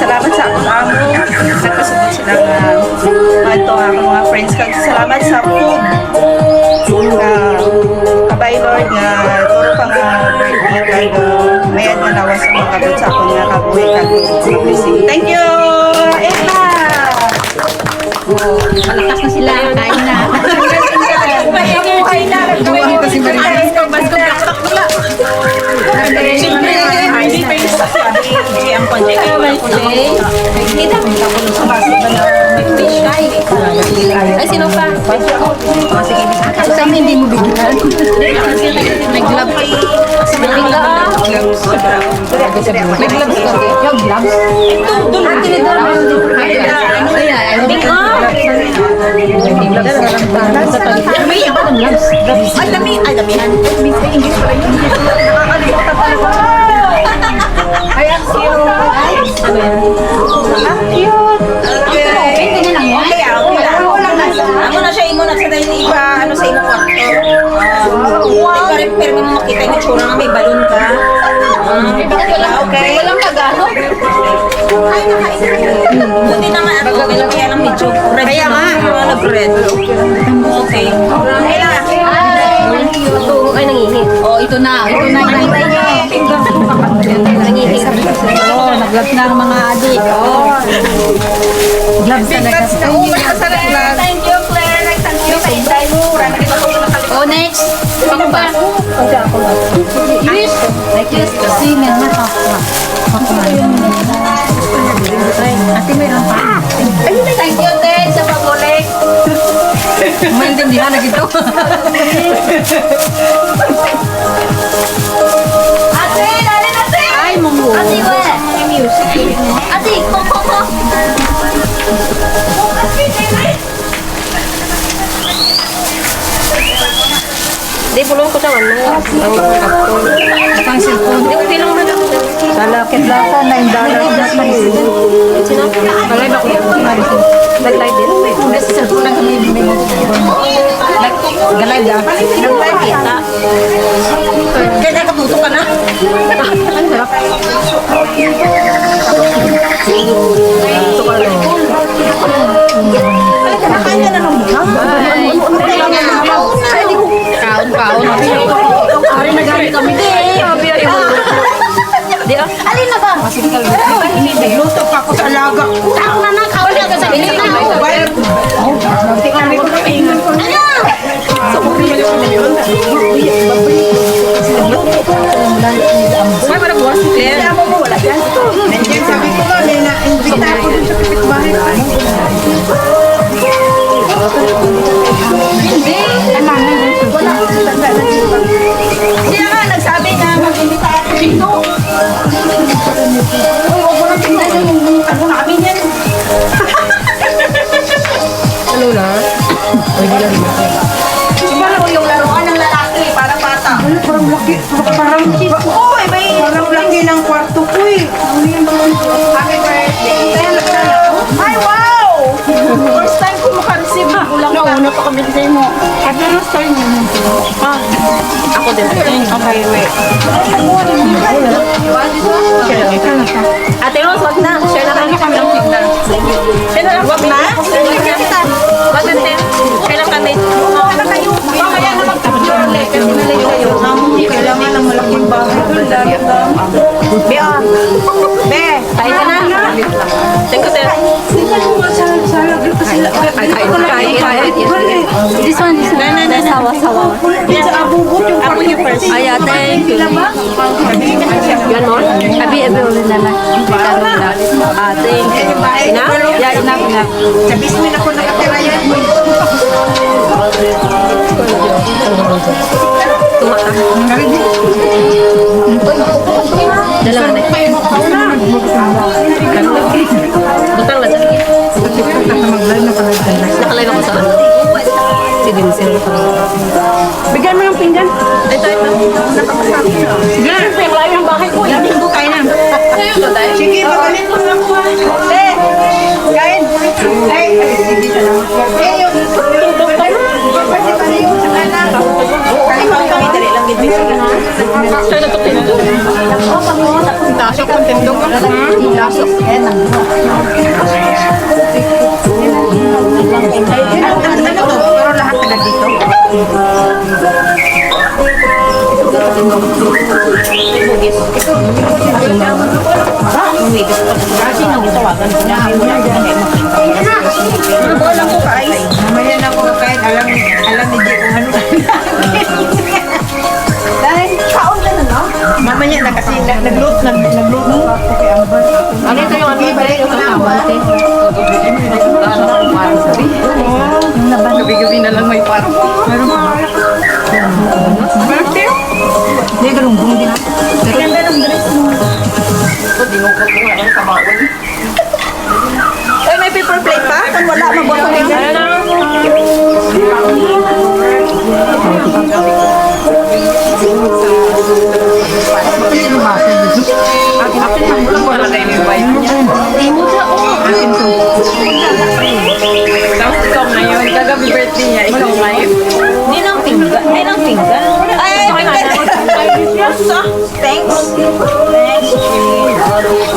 salamat sa akong amo nagpasubot sila nga uh, ito akong mga friends kag salamat sa food nga kabay Lord nga turo pa nga birthday kag uh, mayad nga lawas sa mga kabot sa akong nga mga blessing. Thank you! Emma! Malakas na sila. Kain na. Mabuhay na! Kasi marinas. Basko, baksak nila. Siyempre, hindi pa yung sasabi. Hindi ang panjay. Hindi na. Sumasok na na. Ay, sino pa? Oh, sige. Kasi kami hindi mo bigyan. May glove. May glove. May gloves ka. Yung gloves? Ito, doon. Ate, doon. Ano yan? Ay, may iba ng gloves. Ay, dami. Ay, damihan. English pa Pero mo makita yung tsura nga may balon ka. Ah, okay. Walang pag-ano. Ay, nakain. Buti na nga ako. Kaya kaya lang medyo red. Kaya nga. Nag-red. Okay. Okay lang. Ito ay nangihi. Oh, ito na. Ito na yung nangihi niyo. Nangihi. Oh, nag-gloves na ang mga adik. Oh. Gloves talaga. Thank you, Claire. Thank you sa intay mo. Rana kita ko nakalimutan. Oh, next. Ano ba? Yes. This. Kasi nga na pa. Ate, mayroon pa. Thank you, Ted, sa pag-collect. Maintindihan na gito. Di, pulong ko sa ano. Ang. Ang cellphone. Na lang. Sa lakit lasa, 9 dollars. Sino? Nag-live ako yun. Nag-live din. Kasi sa cellphone lang kami may Nag-live ka? Nag-live kita. Kaya kaputo ka na. Ano sarap? Alin na ba? Nagluto pa ako sa alaga. Tao na na, kaon ka sa bilis na. Tingnan ko na ingon ko. Ano? May parang buwas si Claire. Kaya mo mo, wala yan. Nandiyan sabi ko nga, may na-invita ako dun sa kapitbahay ko. Uy, huwag mo nang ano namin yan. Ano na? Pwede lang naman. Siguro yung laruan ng lalaki, parang bata. Ano, parang laki. Parang Oo, eh, may... Parang laki ng Nauna pa kami sa mo. At first time mo. Ah, Ako din. okay, wait. Ate Rose, This one, this one. Na, na, na. Sawa, sawa. Sa abubot yung Ako yung first. Ay, thank you. Yan mo? Abi, abi, ulit na lang. Karoon na. Ah, thank you. Ina? Yeah, enough, enough. Sa bismin ako nakatira yan. tumata. Dalawa na. Vincent. Bigyan mo ng pinggan. Ito, ito. Sige, yung layo ng bahay ko. Yan, hindi kain na. Sa'yo ba tayo? Sige, magaling mo lang po. Te, kain. Ay, sige ka lang. Eh, yung... Pwede pa rin yung anak. Kalimang kami, dali lang din. Sa'yo na ito tinutulog. Tasok ang tindog. Ang... Ano, ano, ano to? Lahat taga dito. Tawagan ko ko kay. Mamaya na ako kakain. Alam, alam ni kung ano. Dahil kaon ka na no? Mamaya na kasi nag- naglut, nag- nagluto pa ako Ay, may paper plate pa? Kung wala, mabuhat ko na? Tapos ikaw ngayon, kagabi birthday niya, ikaw ngayon. Di lang pinggan. Di lang pinggan. Ay, Thanks. Thanks.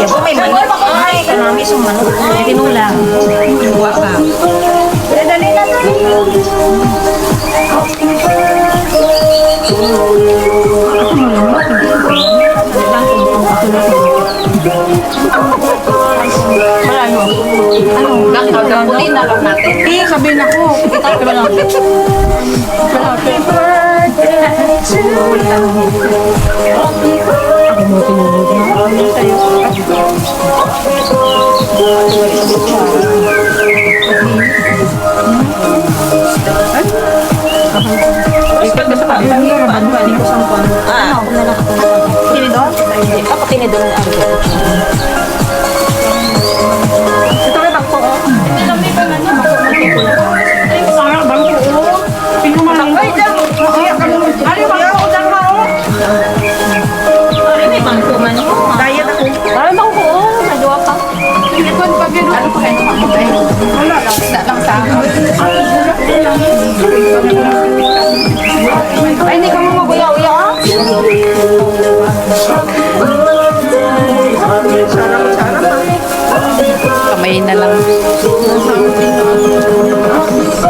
Yan po, may manok. Ay, kanami sa manok. Ay, tinulang. Buwa ka. Dali, na, dali. Bakit ang puti na lang natin? Eh, sabihin ako. Ikaw ka lang. Paano ba? Hindi ko sa Ah, tinidor? Ako tinidor? Ng argo. Ito may bangko. Ano pa kayo makakabay? Wala lang. Isda lang sa akin. Ay, hindi ka mo maguya-uya ah. Kamay na lang. Gusto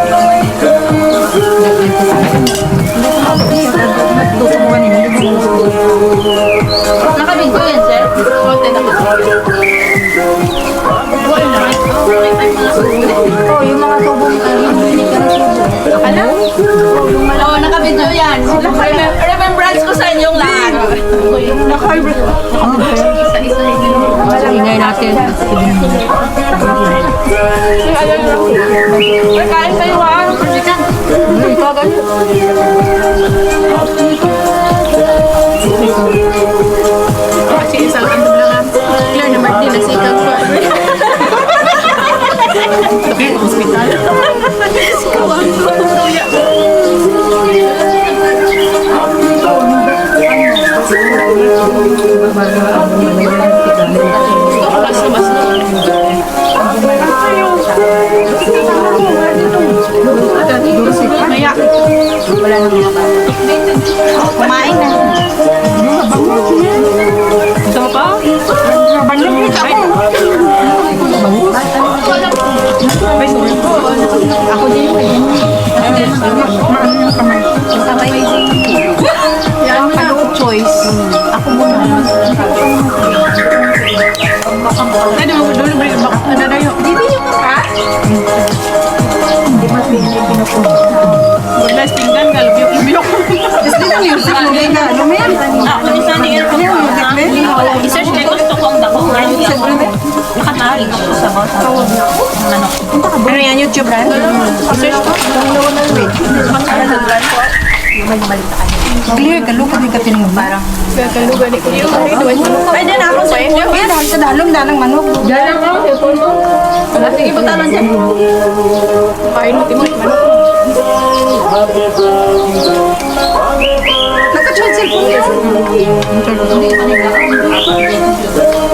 Oo, nakabidyo yan. Remem- Remembrance ko sa inyong lahat. Ingay natin. Ay, kain kayo ha. Kasi andog lang ang na birthday na si Ikaw ko. Hospital. Kumain na. Ito pa? Bandang kita ko. Sorry po. Ako din Ay, di mo ko doon. Bakit nadadayo? Dito yung ka? Hindi mas pinapinapin. Bulas pinggan, galubiyok-lubiyok. Tapos din ang music mo rin na. Ano mo yan? Ah, kung isa. Ano yung mo yan? I-search kayo gusto kong dako. Ngayon ako. Nakatali ako sa bawat Ano? Ano yan, YouTube brand? I-search ko. Ano na wait? Ano na brand ko? Clear, kalukad ni katinong parang. Kakalugan ni ko yung ay, duwan din ako sa Kaya dahil sa dalong danang manok. Diyan ako, cellphone mo. Wala, sige, punta lang dyan. Kain mo, timot, manok. Naka-charge cellphone.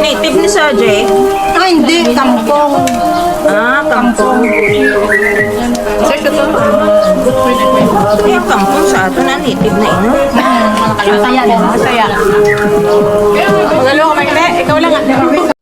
Native ni Sir Jay. Ah, hindi. Kampong. Ah, kampong. Search ko to. Eh, kampong sa ato na native na ino. Masaya. Masaya. Kaya, ikaw lang ah.